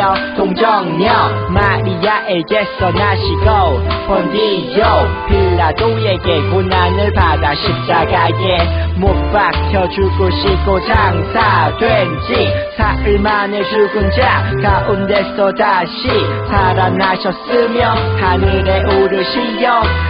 잉태되어 동정녀. 마리아에게서 나시고 본디오 빌라도에게 고난을 받아 십자가에 못 박혀 죽으시고 장사된 지 사흘 만에 죽은 자 가운데서 다시 살아나셨으며 하늘에 오르시어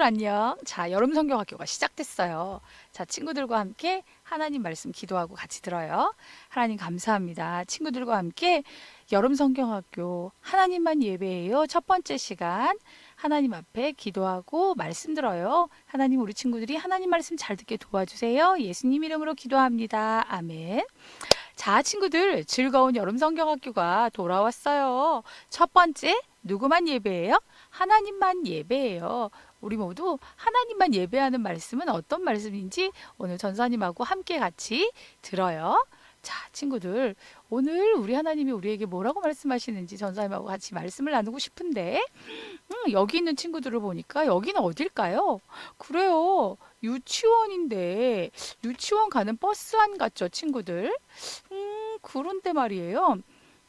친구들 안녕. 자, 여름 성경학교가 시작됐어요. 자, 친구들과 함께 하나님 말씀 기도하고 같이 들어요. 하나님 감사합니다. 친구들과 함께 여름 성경학교 하나님만 예배예요. 첫 번째 시간 하나님 앞에 기도하고 말씀 들어요. 하나님 우리 친구들이 하나님 말씀 잘 듣게 도와주세요. 예수님 이름으로 기도합니다. 아멘. 자, 친구들 즐거운 여름 성경학교가 돌아왔어요. 첫 번째 누구만 예배예요? 하나님만 예배예요. 우리 모두 하나님만 예배하는 말씀은 어떤 말씀인지 오늘 전사님하고 함께 같이 들어요. 자, 친구들, 오늘 우리 하나님이 우리에게 뭐라고 말씀하시는지 전사님하고 같이 말씀을 나누고 싶은데, 음, 여기 있는 친구들을 보니까 여기는 어딜까요? 그래요. 유치원인데, 유치원 가는 버스 안 같죠, 친구들? 음, 그런데 말이에요.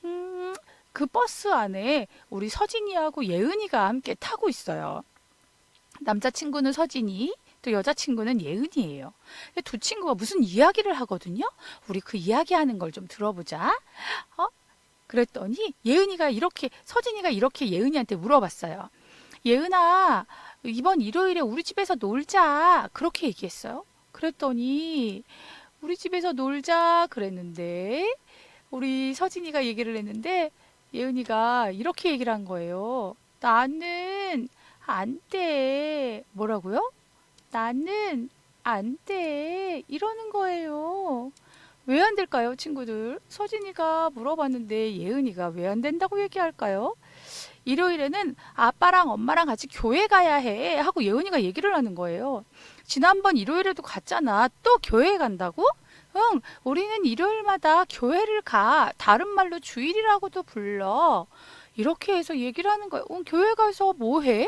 음, 그 버스 안에 우리 서진이하고 예은이가 함께 타고 있어요. 남자친구는 서진이, 또 여자친구는 예은이에요. 두 친구가 무슨 이야기를 하거든요. 우리 그 이야기하는 걸 좀 들어보자. 어? 그랬더니 예은이가 이렇게 서진이가 이렇게 예은이한테 물어봤어요. 예은아, 이번 일요일에 우리 집에서 놀자. 그렇게 얘기했어요. 그랬더니 우리 집에서 놀자 그랬는데 우리 서진이가 얘기를 했는데 예은이가 이렇게 얘기를 한 거예요. 나는 안 돼. 뭐라고요? 나는 안 돼. 이러는 거예요. 왜 안 될까요, 친구들? 서진이가 물어봤는데 예은이가 왜 안 된다고 얘기할까요? 일요일에는 아빠랑 엄마랑 같이 교회 가야 해. 하고 예은이가 얘기를 하는 거예요. 지난번 일요일에도 갔잖아. 또 교회 간다고? 응, 우리는 일요일마다 교회를 가. 다른 말로 주일이라고도 불러. 이렇게 해서 얘기를 하는 거예요. 응, 교회 가서 뭐 해?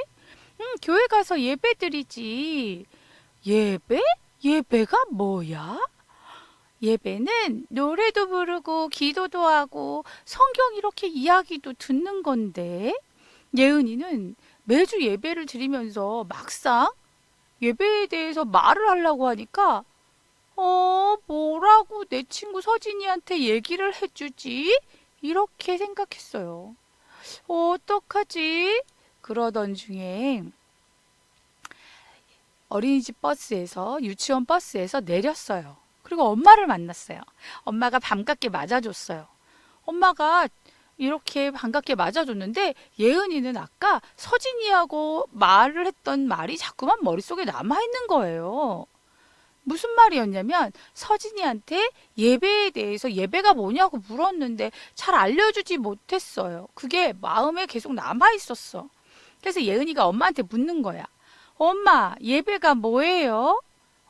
응, 교회 가서 예배 드리지. 예배? 예배가 뭐야? 예배는 노래도 부르고 기도도 하고 성경 이렇게 이야기도 듣는 건데 예은이는 매주 예배를 드리면서 막상 예배에 대해서 말을 하려고 하니까 어, 뭐라고 내 친구 서진이한테 얘기를 해주지? 이렇게 생각했어요. 어떡하지? 그러던 중에 어린이집 버스에서 유치원 버스에서 내렸어요. 그리고 엄마를 만났어요. 엄마가 반갑게 맞아줬어요. 엄마가 이렇게 반갑게 맞아줬는데 예은이는 아까 서진이하고 말을 했던 말이 자꾸만 머릿속에 남아있는 거예요. 무슨 말이었냐면 서진이한테 예배에 대해서 예배가 뭐냐고 물었는데 잘 알려주지 못했어요. 그게 마음에 계속 남아있었어. 그래서 예은이가 엄마한테 묻는 거야. 엄마, 예배가 뭐예요?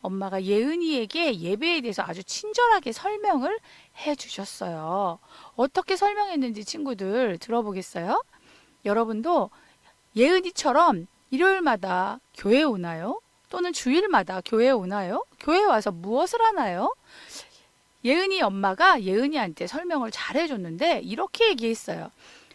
엄마가 예은이에게 예배에 대해서 아주 친절하게 설명을 해 주셨어요. 어떻게 설명했는지 친구들 들어보겠어요? 여러분도 예은이처럼 일요일마다 교회 오나요? 또는 주일마다 교회 오나요? 교회 와서 무엇을 하나요? 예은이 엄마가 예은이한테 설명을 잘 해줬는데 이렇게 얘기했어요.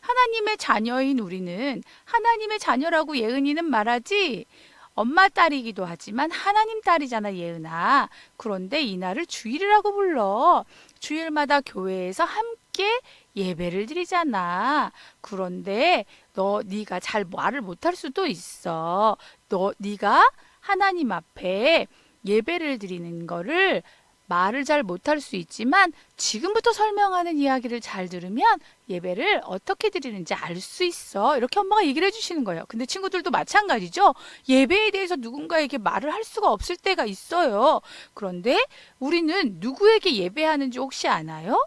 하나님의 자녀인 우리는 하나님의 자녀라고 예은이는 말하지 엄마 딸이기도 하지만 하나님 딸이잖아, 예은아. 그런데 이날을 주일이라고 불러. 주일마다 교회에서 함께 예배를 드리잖아. 그런데 너 네가 잘 말을 못할 수도 있어. 너 네가 하나님 앞에 예배를 드리는 거를 말을 잘 못할 수 있지만 지금부터 설명하는 이야기를 잘 들으면 예배를 어떻게 드리는지 알 수 있어. 이렇게 엄마가 얘기를 해주시는 거예요. 근데 친구들도 마찬가지죠. 예배에 대해서 누군가에게 말을 할 수가 없을 때가 있어요. 그런데 우리는 누구에게 예배하는지 혹시 아나요?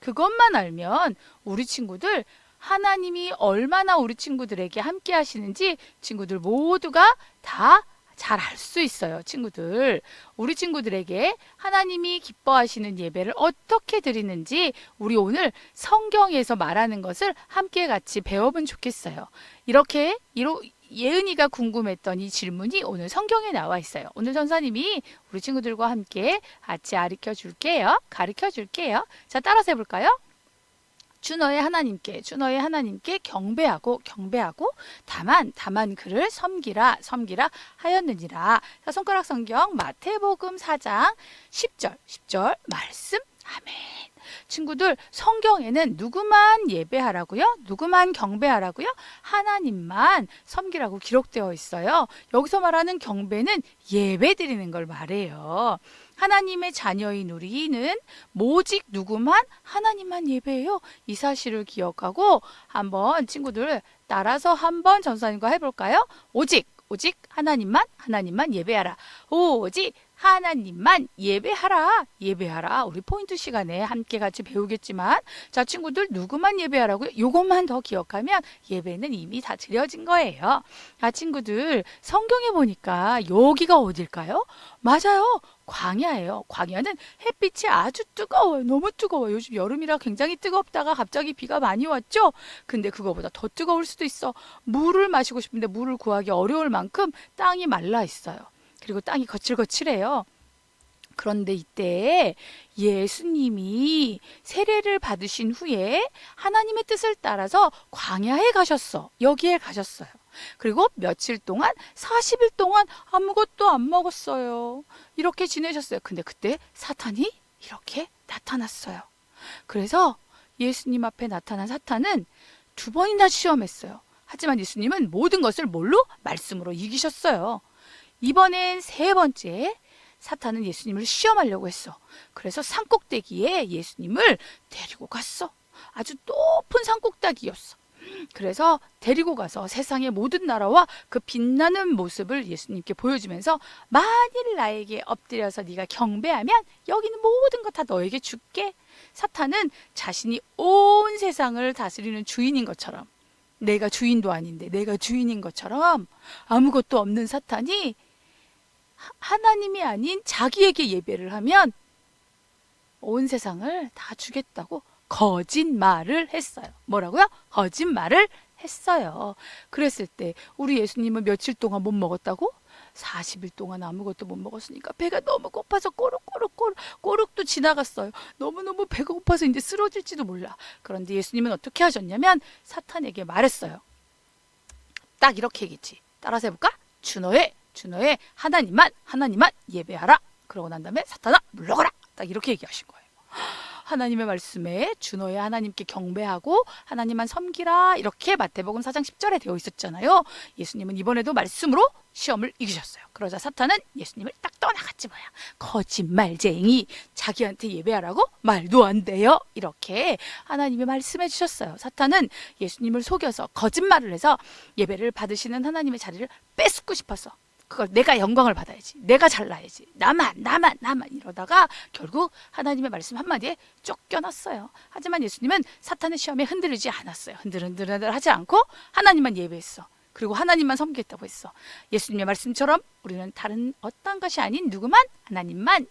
그것만 알면 우리 친구들 하나님이 얼마나 우리 친구들에게 함께 하시는지 친구들 모두가 다 잘 알 수 있어요, 친구들. 우리 친구들에게 하나님이 기뻐하시는 예배를 어떻게 드리는지 우리 오늘 성경에서 말하는 것을 함께 같이 배워보면 좋겠어요. 이렇게 이로 예은이가 궁금했던 이 질문이 오늘 성경에 나와 있어요. 오늘 전사님이 우리 친구들과 함께 같이 가르쳐 줄게요. 가르쳐 줄게요. 자, 따라서 해볼까요? 주 너의 하나님께 주 너의 하나님께 경배하고 경배하고 다만 다만 그를 섬기라 섬기라 하였느니라. 자, 손가락 성경 마태복음 4장 10절 10절 말씀 아멘. 친구들 성경에는 누구만 예배하라고요? 누구만 경배하라고요? 하나님만 섬기라고 기록되어 있어요. 여기서 말하는 경배는 예배 드리는 걸 말해요. 하나님의 자녀인 우리는 오직 누구만 하나님만 예배해요. 이 사실을 기억하고 한번 친구들 따라서 한번 전사님과 해볼까요? 오직 오직 하나님만 하나님만 예배하라. 오직 하나님만 예배하라. 예배하라. 우리 포인트 시간에 함께 같이 배우겠지만 자 친구들 누구만 예배하라고요? 요것만 더 기억하면 예배는 이미 다 드려진 거예요. 아 친구들 성경에 보니까 여기가 어딜까요? 맞아요. 광야예요. 광야는 햇빛이 아주 뜨거워요. 너무 뜨거워요. 요즘 여름이라 굉장히 뜨겁다가 갑자기 비가 많이 왔죠? 근데 그거보다 더 뜨거울 수도 있어. 물을 마시고 싶은데 물을 구하기 어려울 만큼 땅이 말라 있어요. 그리고 땅이 거칠거칠해요. 그런데 이때 예수님이 세례를 받으신 후에 하나님의 뜻을 따라서 광야에 가셨어. 여기에 가셨어요. 그리고 며칠 동안 40일 동안 아무것도 안 먹었어요. 이렇게 지내셨어요. 근데 그때 사탄이 이렇게 나타났어요. 그래서 예수님 앞에 나타난 사탄은 두 번이나 시험했어요. 하지만 예수님은 모든 것을 뭘로? 말씀으로 이기셨어요. 이번엔 세 번째 사탄은 예수님을 시험하려고 했어. 그래서 산꼭대기에 예수님을 데리고 갔어. 아주 높은 산꼭대기였어. 그래서 데리고 가서 세상의 모든 나라와 그 빛나는 모습을 예수님께 보여주면서 만일 나에게 엎드려서 네가 경배하면 여기는 모든 거다 너에게 줄게. 사탄은 자신이 온 세상을 다스리는 주인인 것처럼 내가 주인도 아닌데 내가 주인인 것처럼 아무것도 없는 사탄이 하- 하나님이 아닌 자기에게 예배를 하면 온 세상을 다 주겠다고 거짓말을 했어요. 뭐라고요? 거짓말을 했어요. 그랬을 때 우리 예수님은 며칠 동안 못 먹었다고? 40일 동안 아무것도 못 먹었으니까 배가 너무 고파서 꼬르꼬르꼬르 꼬르도 지나갔어요. 너무너무 배가 고파서 이제 쓰러질지도 몰라. 그런데 예수님은 어떻게 하셨냐면 사탄에게 말했어요. 딱 이렇게 얘기했지. 따라서 해볼까? 주너의 주너의 하나님만 하나님만 예배하라. 그러고 난 다음에 사탄아 물러가라. 딱 이렇게 얘기하신 거예요. 하나님의 말씀에 주너의 하나님께 경배하고 하나님만 섬기라 이렇게 마태복음 4장 10절에 되어 있었잖아요. 예수님은 이번에도 말씀으로 시험을 이기셨어요. 그러자 사탄은 예수님을 딱 떠나갔지 뭐야. 거짓말쟁이 자기한테 예배하라고 말도 안 돼요. 이렇게 하나님이 말씀해 주셨어요. 사탄은 예수님을 속여서 거짓말을 해서 예배를 받으시는 하나님의 자리를 뺏고 싶었어. 그걸 내가 영광을 받아야지. 내가 잘나야지. 나만, 나만, 나만 이러다가 결국 하나님의 말씀 한마디에 쫓겨났어요. 하지만 예수님은 사탄의 시험에 흔들리지 않았어요. 흔들흔들 하지 않고 하나님만 예배했어. 그리고 하나님만 섬기겠다고 했어. 예수님의 말씀처럼 우리는 다른 어떤 것이 아닌 누구만 하나님만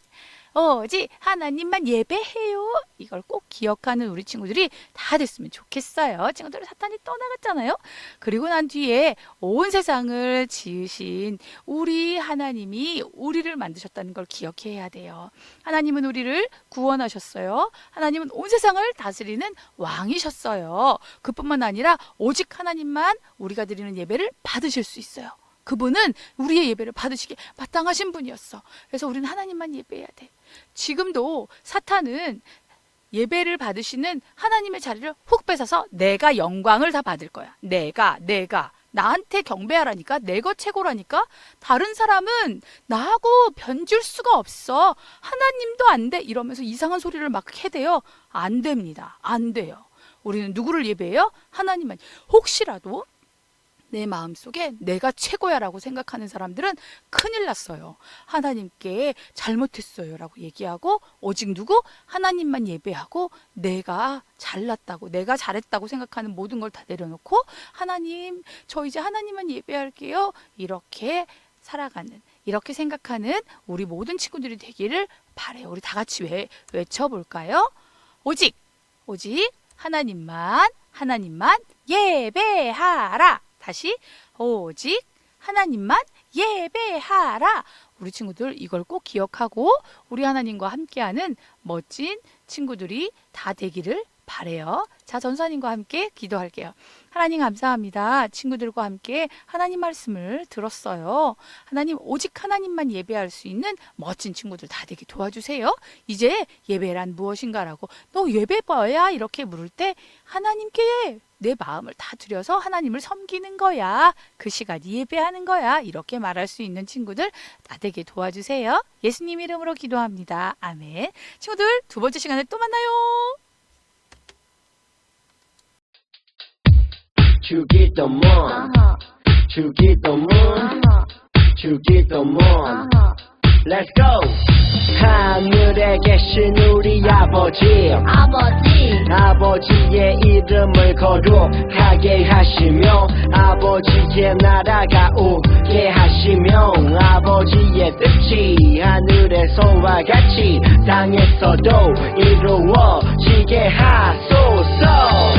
오직 하나님만 예배해요. 이걸 꼭 기억하는 우리 친구들이 다 됐으면 좋겠어요. 친구들 사탄이 떠나갔잖아요. 그리고 난 뒤에 온 세상을 지으신 우리 하나님이 우리를 만드셨다는 걸 기억해야 돼요. 하나님은 우리를 구원하셨어요. 하나님은 온 세상을 다스리는 왕이셨어요. 그뿐만 아니라 오직 하나님만 우리가 드리는 예배를 받으실 수 있어요. 그분은 우리의 예배를 받으시기 마땅하신 분이었어. 그래서 우리는 하나님만 예배해야 돼. 지금도 사탄은 예배를 받으시는 하나님의 자리를 훅 뺏어서 내가 영광을 다 받을 거야. 내가, 내가. 나한테 경배하라니까? 내가 최고라니까? 다른 사람은 나하고 변줄 수가 없어. 하나님도 안 돼. 이러면서 이상한 소리를 막 해대요. 안 됩니다. 안 돼요. 우리는 누구를 예배해요? 하나님만. 혹시라도 내 마음속에 내가 최고야라고 생각하는 사람들은 큰일 났어요. 하나님께 잘못했어요라고 얘기하고 오직 누구 하나님만 예배하고 내가 잘났다고 내가 잘했다고 생각하는 모든 걸 다 내려놓고 하나님 저 이제 하나님만 예배할게요. 이렇게 살아가는 이렇게 생각하는 우리 모든 친구들이 되기를 바래요. 우리 다 같이 외, 외쳐볼까요? 오직 오직 하나님만 하나님만 예배하라. 다시 오직 하나님만 예배하라. 우리 친구들 이걸 꼭 기억하고 우리 하나님과 함께하는 멋진 친구들이 다 되기를 바래요. 자, 전사님과 함께 기도할게요. 하나님 감사합니다. 친구들과 함께 하나님 말씀을 들었어요. 하나님 오직 하나님만 예배할 수 있는 멋진 친구들 다 되게 도와주세요. 이제 예배란 무엇인가라고 너 예배 뭐야 이렇게 물을 때 하나님께 내 마음을 다 들여서 하나님을 섬기는 거야. 그 시간이 예배하는 거야. 이렇게 말할 수 있는 친구들 다 되게 도와주세요. 예수님 이름으로 기도합니다. 아멘. 친구들 두 번째 시간에 또 만나요. 주기도문 주기도문 주기도문 Let's go. 하늘에 계신 우리 아버지. 아버지. 아버지의 이름을 거룩하게 하시며 아버지의 나라가 오게 하시며 아버지의 뜻이 하늘에서와 같이 땅에서도 이루어지게 하소서